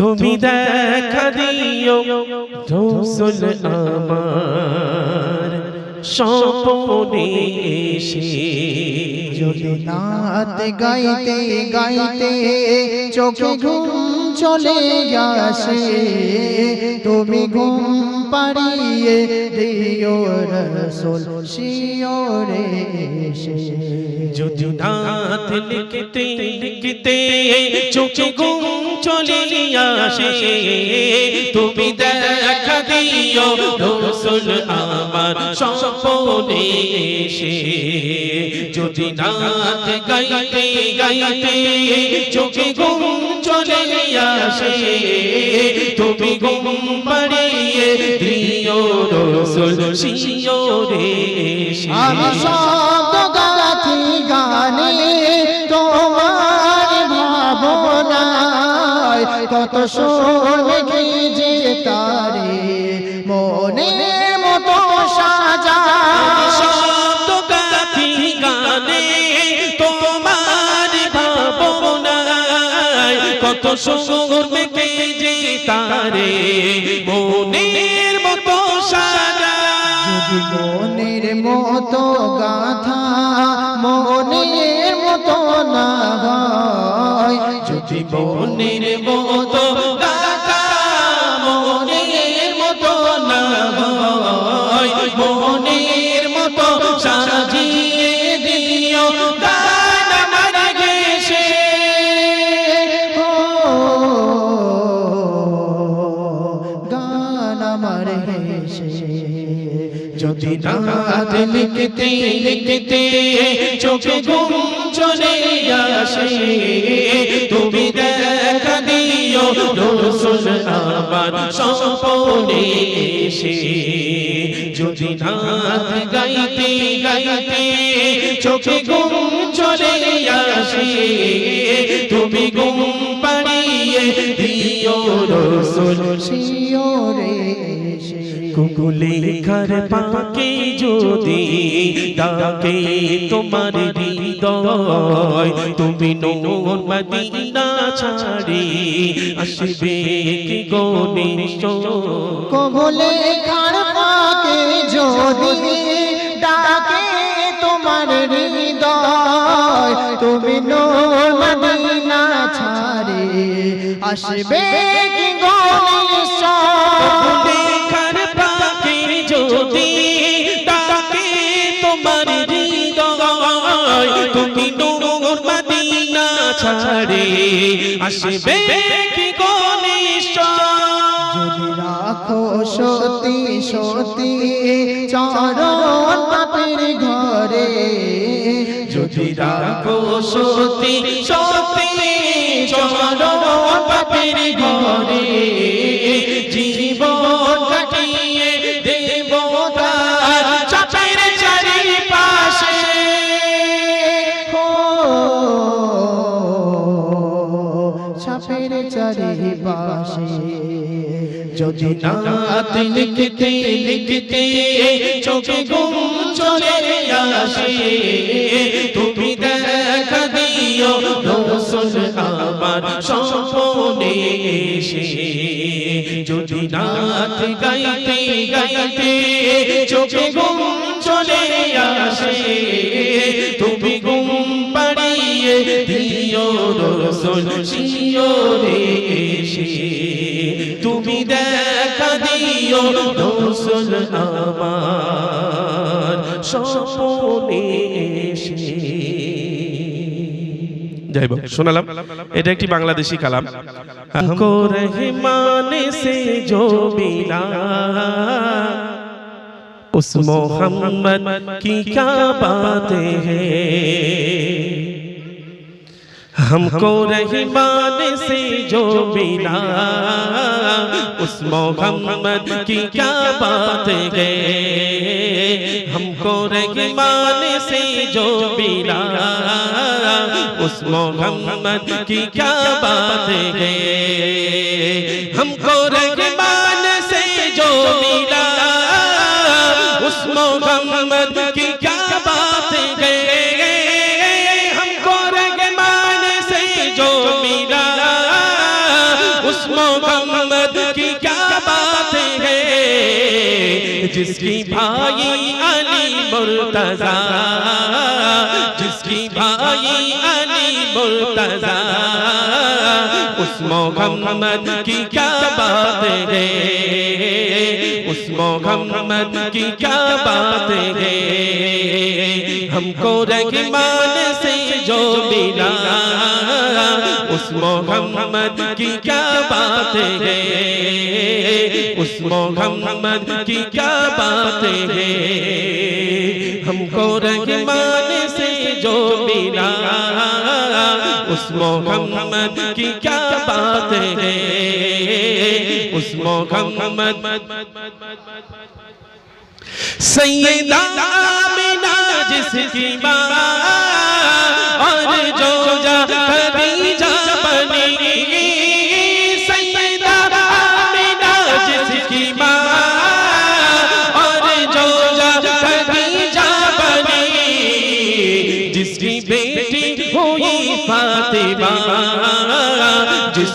তুমি দেখা দিও রসুল আমার স্বপনে এসে যদি নাত গাইতে গাইতে চোখে ঘুম চলে আসে তুমি ঘুম পাড়িয়ে দিও রসুল শিওরে যদি নাথ লিখতে লিখতে চোখে ঘুম চলে আসে, তুমি দেখা দিও রসুল আমার স্বপনে এসে। যদি নাথ গাইতে গাইতে চোখে ঘুম চলে আসে তুমি ঘুম পাড়িয়ে দিও রসুল শিওরে এসে শব্দ গাথি গানে তোমার ভাবনায় কত শোনে যে তারে। মনের মতো সাজা। কত সুর মেকে তারে মনের মতো সাজা। মনের মতো গাথা, মনের মতো না হয়, যদি মনের মতো আমার হেসে। যদি রাত লিখতে লিখতে চোখে ঘুম চলে আসে তুমি দেখা দিও রসুল আমার স্বপনে এসে। যদি রাত গাইতে গাইতে চোখে ঘুম চলে আসে। তুমি ঘুম পাড়িয়ে দিও রসুল। শিওরে এসে কুকুলে ঘর পাকে যদি ডাকে তোমার হৃদয়, তুমি নোর মদিনা ছাড়ি আসবে কি গণেশ কবলে কার পাকে যদি তুমি মদিনা ছাড়ে আসবে কি দেখার পাকে যদি ডাকে তোমার হৃদয় তুমি নোর মদিনা ছাড়ে আসবে কি যদি রাখো সতী সতী চরণ পাপের ঘরে যদি রাখো সতী সতী চরণ পাপের ঘরে। যদি লিখতে লিখতে চোখে ঘুম চলে আসে। তুমি দেখা দিও রসুল আমার স্বপনে এসে। যদি নাত গাইতে গাইতে চোখে ঘুম চলে আসে। তুমি ঘুম পাড়িয়ে দিও রসুল শিওরে এসে। তুমি দেখা দিও রসুল আমার স্বপনে এসে যাই হোক শোনালাম এটা একটি বাংলাদেশি কালাম हमको रहमान से जो मिला उस मोहम्मद की क्या बातें हैं हमको रहमान से जो मिला उस मोहम्मद की क्या बात है? हमको रहमान से जो मिला उस मोहम्मद की क्या बात है? हमको जिसकी भाई अली मुर्तजा जिसकी भाई अली मुर्तजा उस मोहम्मद की क्या बात है उस मोहम्मद की क्या बात है हमको रहमान से जो मिला उस मोहम्मद की क्या बात है उस मोहम्मद की क्या बात है हमको रहमान से जो मिला उस मोहम्मद की क्या बात है उस मोहम्मद सैयदा आमिना जिसकी माँ और जो जा खदीजा बनी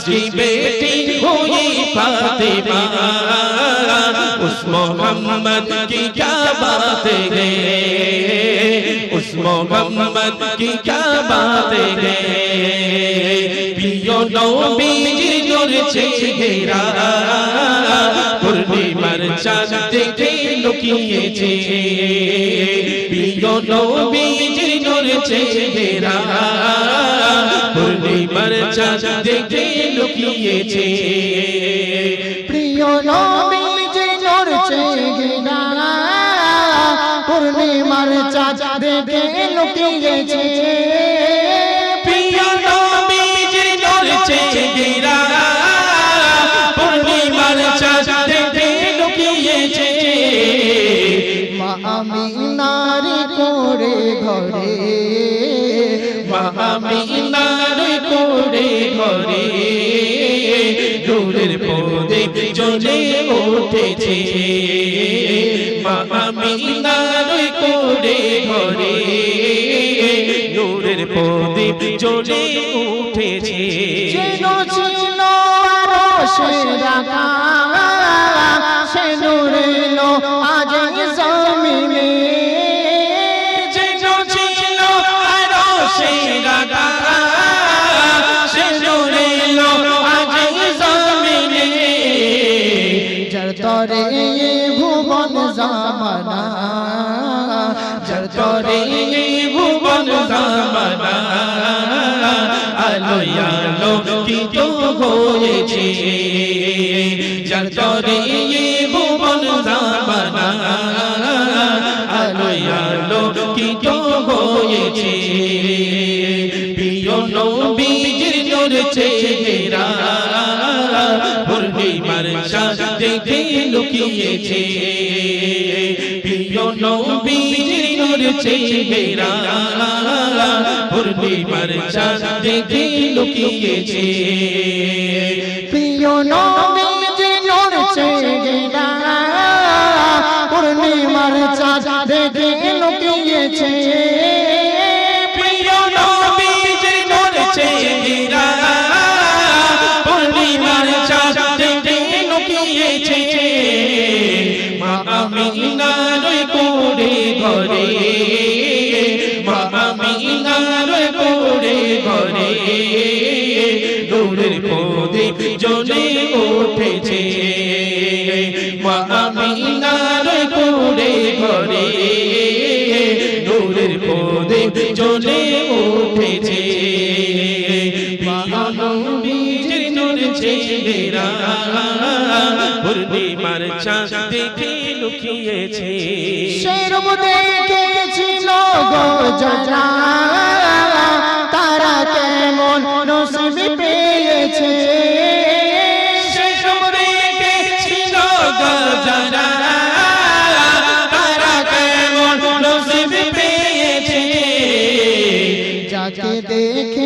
जिसकी बेटी हुई फातिमा। उस मोहम्मद की क्या बात गए उस मोहम्मद की क्या बात गए पियो नो मर चाचा देखे लुकी নবীজির নূরে ঘেরা পূর্ণিমার চাঁদ দেখে লুকিয়েছে। প্রিয় নবী যে নড়ছে গিনা পূর্ণিমার চাঁদ দেখে লুকিয়েছে। প্রিয় নূরে করে ঘরে। মামিনার করে ঘরে। দূরের পদে চলে উঠেছে। মামিনার করে ঘরে। দূরের পদে চলে উঠেছে। সে নূরেল আজ জামানা, যার তরে তরে ভুবন জামানা আলো আলো কি তো হয়েছে। যার তরে ভুবন জামানা আলো আলো কি তো হয়েছে। প্রিয় নবীজির নূরে চেহারা পূর্ণিমার চাঁদ দেখে লুকিয়েছে। প্রিয় নবীজির নূরে চেহারা। পূর্ণিমার চাঁদ দেখে লুকিয়েছে। পূর্ণিমার চাঁদ দেখে লুকিয়েছে। সেরম দেখেছিল গো যারা তারা কেমন নসিব পেয়েছে? সেসব দেখেছিল গজারা, তারা কেমন নসিব পেয়েছে। যাকে দেখে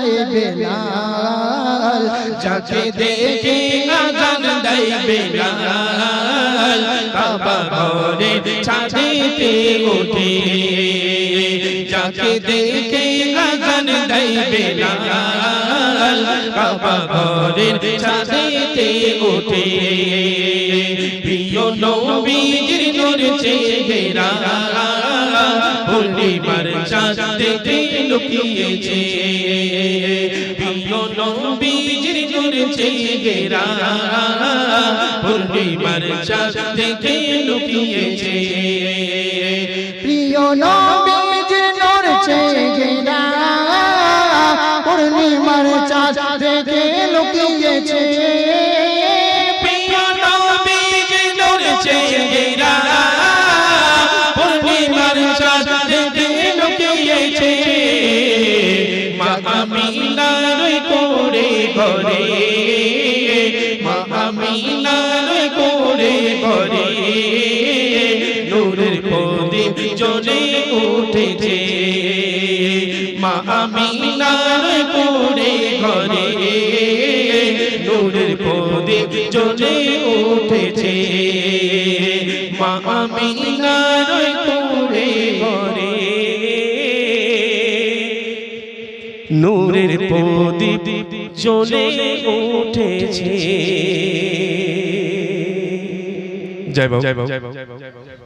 দেয় বেলাল। যাকে দেখে আজান দেয় বেলাল, কাবা ঘরে ছাদেতে ওঠে। যাকে দেখে আজান দেয় বেলাল কাবা ঘরের ছাদেতে ওঠে। প্রিয় নবীজির নূর চেহারা পূর্ণিমার চাঁদ দেখে লুকিয়েছে। প্রিয় নবীজির নূর চেহারা পূর্ণিমার চাঁদ দেখে লুকিয়েছে। প্রিয় নবীজ নূর চেহারা পূর্ণিমার চাঁদ ঘরে মা আমিনার করে ঘরে নূরের প্রদীপ জ্বলে উঠেছে মা আমিনার করে ঘরে নূরের প্রদীপ জ্বলে উঠেছে মা আমিনার করে ঘরে নূরের প্রদীপ জ্বলে উঠেছে। জয় বাবু। জয় বাবু।